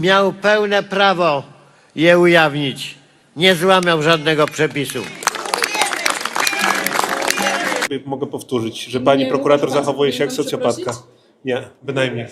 Miał pełne prawo je ujawnić. Nie złamał żadnego przepisu. Mogę powtórzyć, że pani prokurator zachowuje się jak socjopatka. Nie, bynajmniej.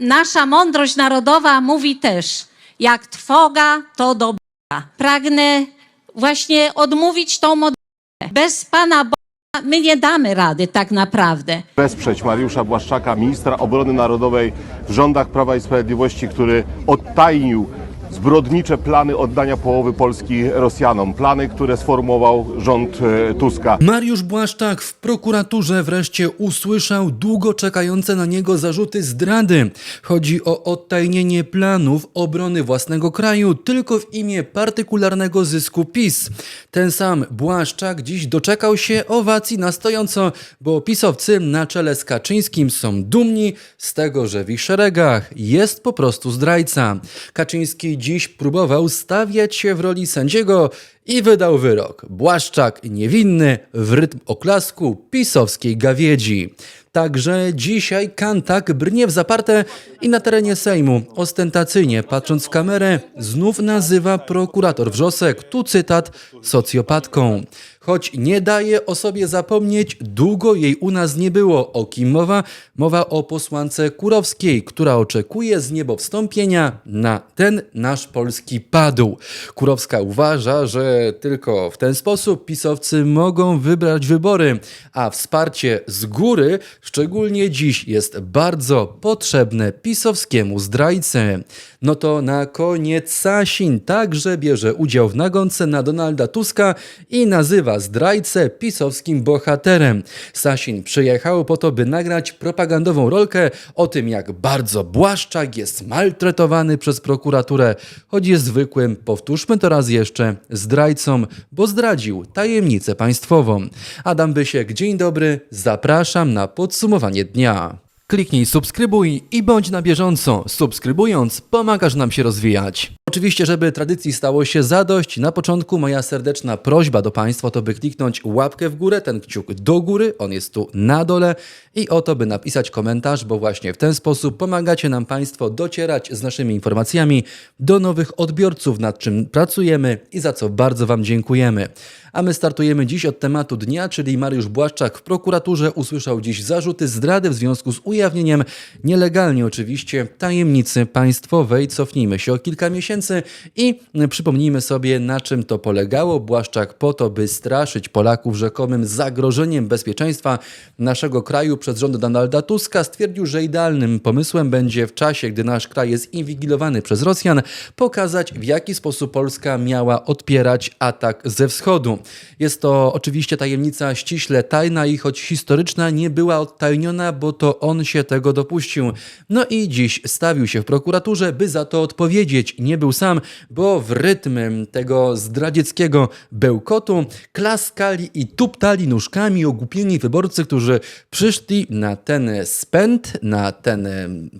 Nasza mądrość narodowa mówi też, jak trwoga, to do Boga. Pragnę właśnie odmówić tą modlitwę. Bez Pana Boga my nie damy rady tak naprawdę. wesprzeć Mariusza Błaszczaka, ministra obrony narodowej w rządach Prawa i Sprawiedliwości, który odtajnił zbrodnicze plany oddania połowy Polski Rosjanom. Plany, które sformułował rząd e, Tuska. Mariusz Błaszczak w prokuraturze wreszcie usłyszał długo czekające na niego zarzuty zdrady. Chodzi o odtajnienie planów obrony własnego kraju tylko w imię partykularnego zysku PiS. Ten sam Błaszczak dziś doczekał się owacji na stojąco, bo pisowcy na czele z Kaczyńskim są dumni z tego, że w ich szeregach jest po prostu zdrajca. Kaczyński dziś próbował stawiać się w roli sędziego i wydał wyrok. Błaszczak niewinny w rytm oklasku pisowskiej gawiedzi. Także dzisiaj Kantak brnie w zaparte i na terenie Sejmu, ostentacyjnie patrząc w kamerę, znów nazywa prokurator Wrzosek, tu cytat, socjopatką. Choć nie daje o sobie zapomnieć, długo jej u nas nie było. O kim mowa? Mowa o posłance Kurowskiej, która oczekuje z niebowstąpienia na ten nasz polski padł. Kurowska uważa, że tylko w ten sposób pisowcy mogą wybrać wybory, a wsparcie z góry, szczególnie dziś, jest bardzo potrzebne pisowskiemu zdrajcy. No to na koniec Sasin także bierze udział w nagonce na Donalda Tuska i nazywa zdrajcę pisowskim bohaterem. Sasin przyjechał po to, by nagrać propagandową rolkę o tym, jak bardzo Błaszczak jest maltretowany przez prokuraturę, choć jest zwykłym, powtórzmy to raz jeszcze, zdrajcą, bo zdradził tajemnicę państwową. Adam Bysiek, dzień dobry, zapraszam na podsumowanie dnia. Kliknij subskrybuj i bądź na bieżąco. Subskrybując, pomagasz nam się rozwijać. Oczywiście, żeby tradycji stało się zadość, na początku moja serdeczna prośba do Państwa to by kliknąć łapkę w górę, ten kciuk do góry, on jest tu na dole i o to, by napisać komentarz, bo właśnie w ten sposób pomagacie nam Państwo docierać z naszymi informacjami do nowych odbiorców, nad czym pracujemy i za co bardzo Wam dziękujemy. A my startujemy dziś od tematu dnia, czyli Mariusz Błaszczak w prokuraturze usłyszał dziś zarzuty zdrady w związku z ujawnieniem nielegalnie oczywiście tajemnicy państwowej. Cofnijmy się o kilka miesięcy i przypomnijmy sobie na czym to polegało. Błaszczak po to, by straszyć Polaków rzekomym zagrożeniem bezpieczeństwa naszego kraju przez rząd Donalda Tuska stwierdził, że idealnym pomysłem będzie w czasie, gdy nasz kraj jest inwigilowany przez Rosjan, pokazać w jaki sposób Polska miała odpierać atak ze wschodu. Jest to oczywiście tajemnica ściśle tajna i choć historyczna nie była odtajniona, bo to on się tego dopuścił. No i dziś stawił się w prokuraturze, by za to odpowiedzieć. Nie był sam, bo w rytm tego zdradzieckiego bełkotu klaskali i tuptali nóżkami ogłupieni wyborcy, którzy przyszli na ten spęd, na ten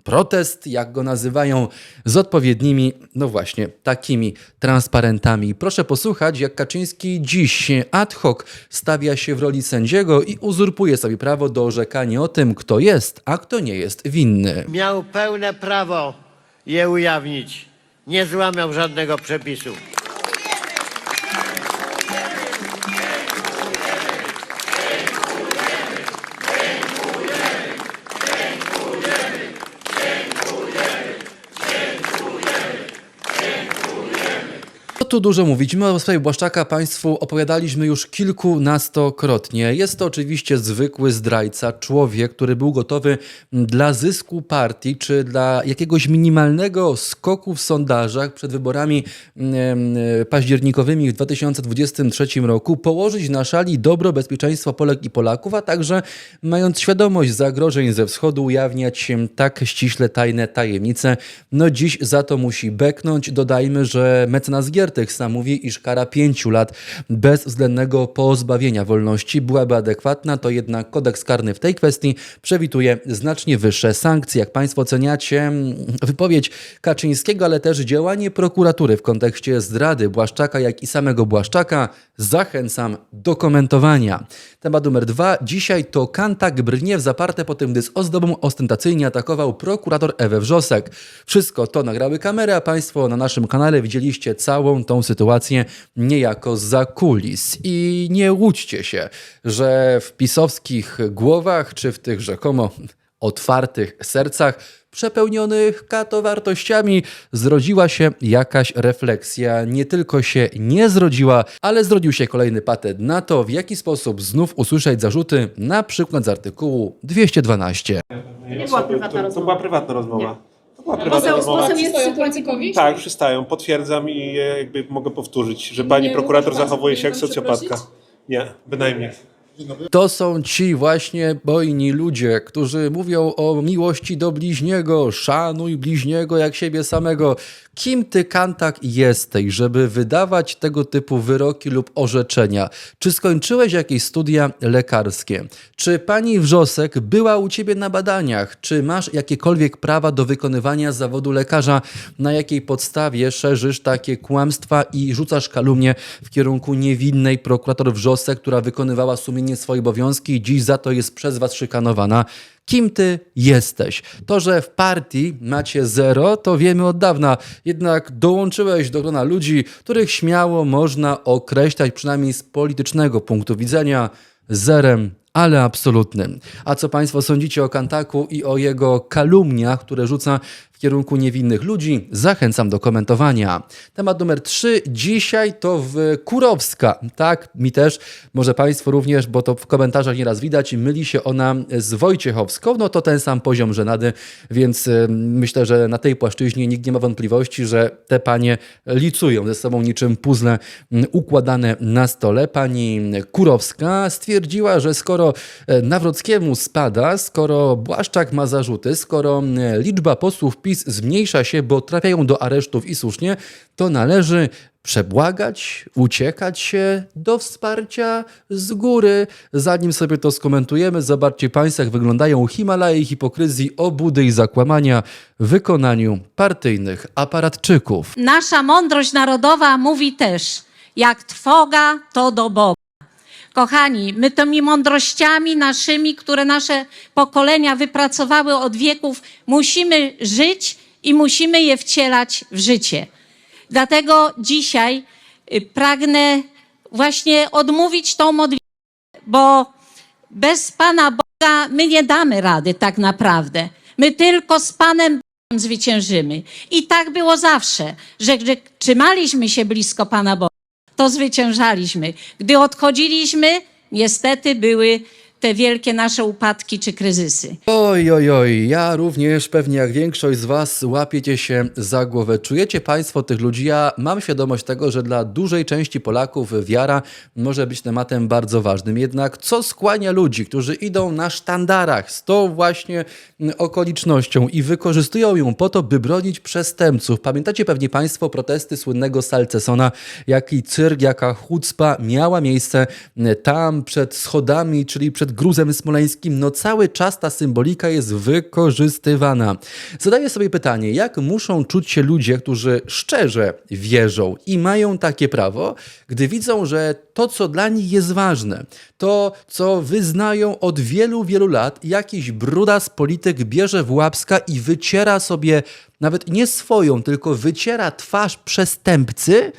protest, jak go nazywają, z odpowiednimi, no właśnie, takimi transparentami. Proszę posłuchać, jak Kaczyński dziś ad hoc stawia się w roli sędziego i uzurpuje sobie prawo do orzekania o tym, kto jest, a kto nie jest winny. Miał pełne prawo je ujawnić. Nie złamał żadnego przepisu. Tu dużo mówić? My o sprawie Błaszczaka Państwu opowiadaliśmy już kilkunastokrotnie. Jest to oczywiście zwykły zdrajca, człowiek, który był gotowy dla zysku partii, czy dla jakiegoś minimalnego skoku w sondażach przed wyborami październikowymi w 2023 roku położyć na szali dobro, bezpieczeństwo Polek i Polaków, a także mając świadomość zagrożeń ze wschodu ujawniać tak ściśle tajne tajemnice. No dziś za to musi beknąć. Dodajmy, że mecenas Giertych sam mówi, iż kara pięciu lat bezwzględnego pozbawienia wolności byłaby adekwatna, to jednak kodeks karny w tej kwestii przewiduje znacznie wyższe sankcje. Jak Państwo oceniacie mm, wypowiedź Kaczyńskiego, ale też działanie prokuratury w kontekście zdrady Błaszczaka, jak i samego Błaszczaka, zachęcam do komentowania. Temat numer dwa. Dzisiaj to Kantak Brniew zaparte po tym, gdy z ozdobą ostentacyjnie atakował prokurator Ewę Wrzosek. Wszystko to nagrały kamery, a Państwo na naszym kanale widzieliście całą tą sytuację niejako za kulis. I nie łudźcie się, że w pisowskich głowach, czy w tych rzekomo otwartych sercach, przepełnionych kato wartościami, zrodziła się jakaś refleksja. Nie tylko się nie zrodziła, ale zrodził się kolejny patent na to, w jaki sposób znów usłyszeć zarzuty, na przykład z artykułu 212. Nie była prywatna to, to rozmowa. była prywatna rozmowa. To była prywatna Poseł, rozmowa. poseł jest przy politykowi? Tak, przystają. Potwierdzam i e, jakby mogę powtórzyć, że pani Nie, prokurator pan zachowuje się jak socjopatka. przeprosić? Nie, bynajmniej. To są ci właśnie bojni ludzie, którzy mówią o miłości do bliźniego, szanuj bliźniego jak siebie samego. Kim ty, Kantak, jesteś, żeby wydawać tego typu wyroki lub orzeczenia? Czy skończyłeś jakieś studia lekarskie? Czy pani Wrzosek była u ciebie na badaniach? Czy masz jakiekolwiek prawa do wykonywania zawodu lekarza? Na jakiej podstawie szerzysz takie kłamstwa i rzucasz kalumnię w kierunku niewinnej prokurator Wrzosek, która wykonywała sumiennie swoje obowiązki i dziś za to jest przez was szykanowana? Kim ty jesteś? To, że w partii macie zero, to wiemy od dawna. Jednak dołączyłeś do grona ludzi, których śmiało można określać, przynajmniej z politycznego punktu widzenia, zerem, ale absolutnym. A co Państwo sądzicie o Kantaku i o jego kalumniach, które rzuca kierunku niewinnych ludzi? Zachęcam do komentowania. Temat numer 3. Dzisiaj to w Kurowska. Tak, mi też, może Państwu również, bo to w komentarzach nieraz widać, myli się ona z Wojciechowską. No to ten sam poziom żenady, więc y, myślę, że na tej płaszczyźnie nikt nie ma wątpliwości, że te panie licują ze sobą niczym puzzle mm, układane na stole. Pani Kurowska stwierdziła, że skoro e, Nawrockiemu spada, skoro Błaszczak ma zarzuty, skoro e, liczba posłów PiS zmniejsza się, bo trafiają do aresztów i słusznie, to należy przebłagać, uciekać się do wsparcia z góry. Zanim sobie to skomentujemy, zobaczcie Państwo, jak wyglądają Himalaje hipokryzji, obudy i zakłamania w wykonaniu partyjnych aparatczyków. Nasza mądrość narodowa mówi też, jak trwoga, to do Boga. Kochani, my tymi mądrościami naszymi, które nasze pokolenia wypracowały od wieków, musimy żyć i musimy je wcielać w życie. Dlatego dzisiaj y, pragnę właśnie odmówić tą modlitwę, bo bez Pana Boga my nie damy rady tak naprawdę. My tylko z Panem Bogiem zwyciężymy. I tak było zawsze, że trzymaliśmy się blisko Pana Boga, to zwyciężaliśmy. Gdy odchodziliśmy, niestety były te wielkie nasze upadki czy kryzysy. Oj, oj, oj, ja również, pewnie jak większość z Was, łapiecie się za głowę. Czujecie Państwo tych ludzi? Ja mam świadomość tego, że dla dużej części Polaków wiara może być tematem bardzo ważnym. Jednak co skłania ludzi, którzy idą na sztandarach z tą właśnie okolicznością i wykorzystują ją po to, by bronić przestępców? Pamiętacie pewnie Państwo protesty słynnego Salcesona, jaki cyrk, jaka chucpa miała miejsce tam przed schodami, czyli przed gruzem smoleńskim. No cały czas ta symbolika jest wykorzystywana. Zadaję sobie pytanie, jak muszą czuć się ludzie, którzy szczerze wierzą i mają takie prawo, gdy widzą, że to, co dla nich jest ważne, to, co wyznają od wielu, wielu lat, jakiś brudas polityk bierze w łapska i wyciera sobie nawet nie swoją, tylko wyciera twarz przestępcy,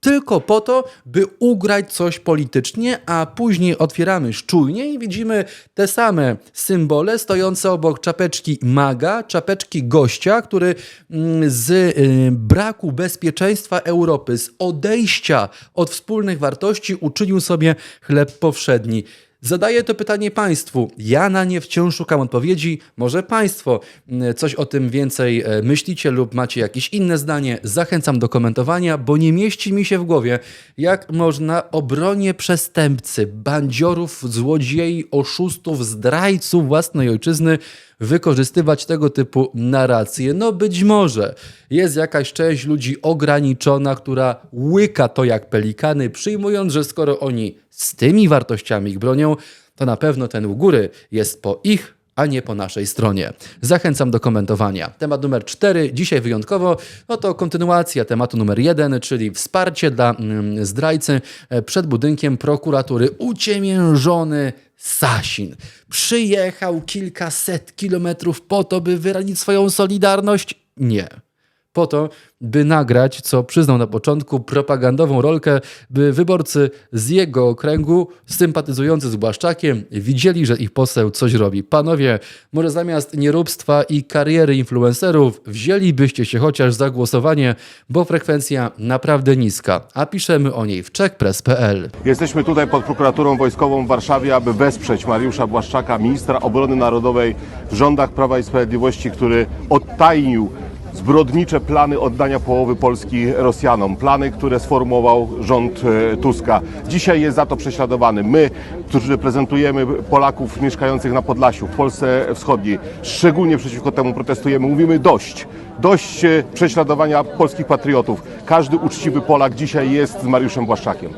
tylko po to, by ugrać coś politycznie, a później otwieramy szczujnie i widzimy te same symbole stojące obok czapeczki maga, czapeczki gościa, który mm, z y, braku bezpieczeństwa Europy, z odejścia od wspólnych wartości uczynił sobie chleb powszedni. Zadaję to pytanie Państwu. Ja na nie wciąż szukam odpowiedzi. Może Państwo mm, coś o tym więcej e, myślicie lub macie jakieś inne zdanie. Zachęcam do komentowania, bo nie mieści mi się w głowie, jak można obronie przestępcy, bandziorów, złodziei, oszustów, zdrajców własnej ojczyzny wykorzystywać tego typu narracje. No być może jest jakaś część ludzi ograniczona, która łyka to jak pelikany, przyjmując, że skoro oni z tymi wartościami ich bronią, to na pewno ten u góry jest po ich a nie po naszej stronie. Zachęcam do komentowania. Temat numer cztery, dzisiaj wyjątkowo, no to kontynuacja tematu numer jeden, czyli wsparcie dla mm, zdrajcy e, przed budynkiem prokuratury. Uciemiężony Sasin przyjechał kilkaset kilometrów po to, by wyrazić swoją solidarność? Nie po to, by nagrać, co przyznał na początku, propagandową rolkę, by wyborcy z jego okręgu, sympatyzujący z Błaszczakiem, widzieli, że ich poseł coś robi. Panowie, może zamiast nieróbstwa i kariery influencerów, wzięlibyście się chociaż za głosowanie, bo frekwencja naprawdę niska, a piszemy o niej w czekpress.pl. Jesteśmy tutaj pod prokuraturą wojskową w Warszawie, aby wesprzeć Mariusza Błaszczaka, ministra obrony narodowej w rządach Prawa i Sprawiedliwości, który odtajnił zbrodnicze plany oddania połowy Polski Rosjanom. Plany, które sformułował rząd e, Tuska. Dzisiaj jest za to prześladowany. My, którzy reprezentujemy Polaków mieszkających na Podlasiu, w Polsce Wschodniej, szczególnie przeciwko temu protestujemy. Mówimy dość. Dość e, prześladowania polskich patriotów. Każdy uczciwy Polak dzisiaj jest z Mariuszem Błaszczakiem.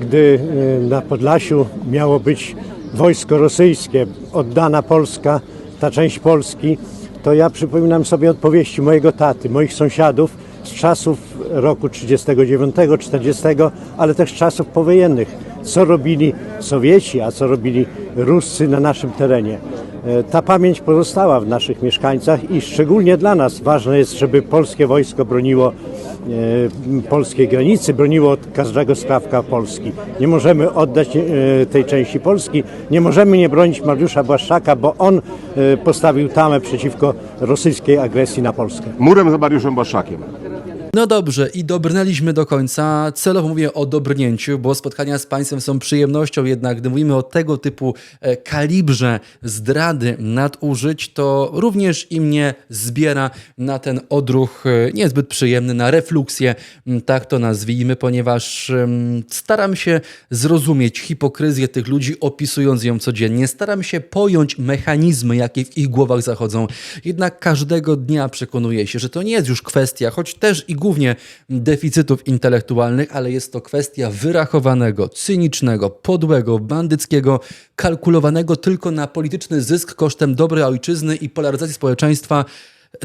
gdy e, na Podlasiu miało być wojsko rosyjskie, oddana Polska, ta część Polski, to ja przypominam sobie odpowiedzi mojego taty, moich sąsiadów z czasów roku 39, 40, ale też czasów powojennych. Co robili Sowieci, a co robili Ruscy na naszym terenie. E, Ta pamięć pozostała w naszych mieszkańcach i szczególnie dla nas ważne jest, żeby polskie wojsko broniło e, polskiej granicy, broniło od każdego skrawka Polski. Nie możemy oddać e, tej części Polski, nie możemy nie bronić Mariusza Błaszczaka, bo on postawił tamę przeciwko rosyjskiej agresji na Polskę. Murem z Mariuszem Błaszczakiem. No dobrze, i dobrnęliśmy do końca. Celowo mówię o dobrnięciu, bo spotkania z Państwem są przyjemnością, jednak gdy mówimy o tego typu e, kalibrze zdrady, nadużyć, to również i mnie zbiera na ten odruch e, niezbyt przyjemny, na refluksję, tak to nazwijmy, ponieważ staram się zrozumieć hipokryzję tych ludzi, opisując ją codziennie. Staram się pojąć mechanizmy, jakie w ich głowach zachodzą. Jednak każdego dnia przekonuję się, że to nie jest już kwestia, choć też i głównie deficytów intelektualnych, ale jest to kwestia wyrachowanego, cynicznego, podłego, bandyckiego, kalkulowanego tylko na polityczny zysk kosztem dobrej ojczyzny i polaryzacji społeczeństwa.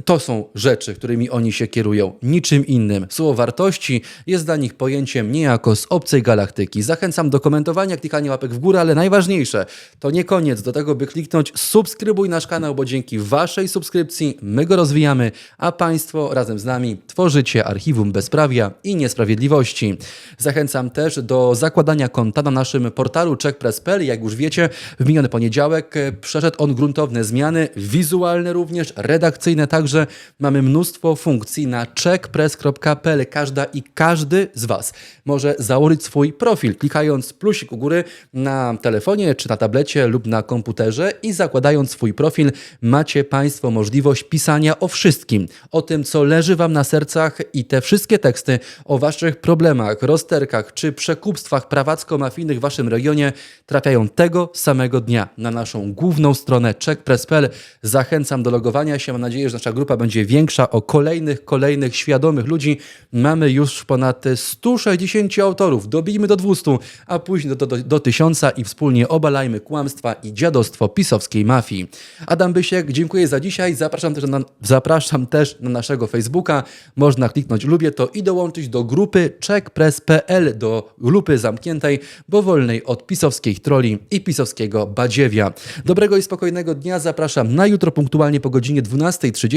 To są rzeczy, którymi oni się kierują, niczym innym. Słowo wartości jest dla nich pojęciem niejako z obcej galaktyki. Zachęcam do komentowania, klikania łapek w górę, ale najważniejsze to nie koniec do tego, by kliknąć subskrybuj nasz kanał, bo dzięki Waszej subskrypcji my go rozwijamy, a Państwo razem z nami tworzycie archiwum bezprawia i niesprawiedliwości. Zachęcam też do zakładania konta na naszym portalu checkpress.pl. Jak już wiecie, w miniony poniedziałek przeszedł on gruntowne zmiany, wizualne również, redakcyjne także. Mamy mnóstwo funkcji na checkpress.pl. Każda i każdy z Was może założyć swój profil, klikając plusik u góry na telefonie, czy na tablecie lub na komputerze i zakładając swój profil macie Państwo możliwość pisania o wszystkim, o tym, co leży Wam na sercach i te wszystkie teksty o Waszych problemach, rozterkach czy przekupstwach prawacko-mafijnych w Waszym regionie trafiają tego samego dnia na naszą główną stronę checkpress.pl. Zachęcam do logowania się. Mam nadzieję, że nasza grupa będzie większa o kolejnych, kolejnych świadomych ludzi. Mamy już ponad 160 autorów. Dobijmy do 200, a później do, do, do 1000 i wspólnie obalajmy kłamstwa i dziadostwo pisowskiej mafii. Adam Bysiek, dziękuję za dzisiaj. Zapraszam też na, zapraszam też na naszego Facebooka. Można kliknąć lubię to i dołączyć do grupy checkpress.pl, do grupy zamkniętej, bo wolnej od pisowskiej troli i pisowskiego badziewia. Dobrego i spokojnego dnia. Zapraszam na jutro punktualnie po godzinie 12.30.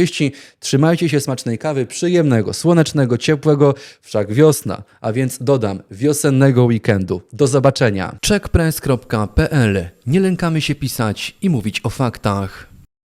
Trzymajcie się smacznej kawy, przyjemnego, słonecznego, ciepłego, wszak wiosna, a więc dodam wiosennego weekendu. Do zobaczenia. checkpress.pl Nie lękamy się pisać i mówić o faktach.